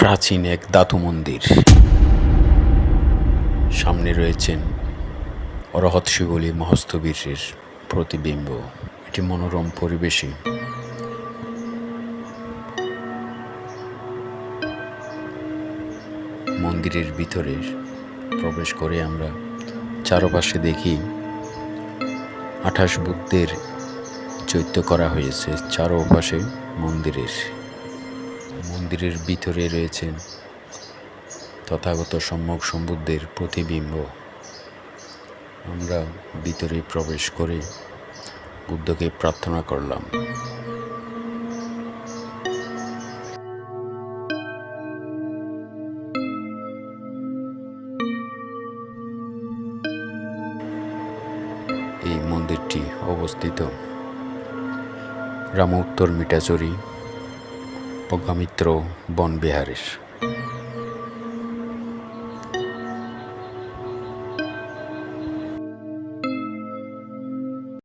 প্রাচীন এক ধাতু মন্দির। সামনে রয়েছেন অরহৎ শিবলী মহস্তবীরের প্রতিবিম্ব। এটি মনোরম পরিবেশে। মন্দিরের ভিতরে প্রবেশ করে আমরা চারপাশে দেখি আঠাশ বুদ্ধের চৈত্য করা হয়েছে চারপাশে মন্দিরের। মন্দিরের ভিতরে রয়েছেন তথাগত সম্যক সম্বুদ্ধের প্রতিবিম্ব। আমরা ভিতরে প্রবেশ করে বুদ্ধকে প্রার্থনা করলাম। এই মন্দিরটি অবস্থিত রাম উত্তর মিটাচুরি প্রজ্ঞামিত্র বনবিহারের।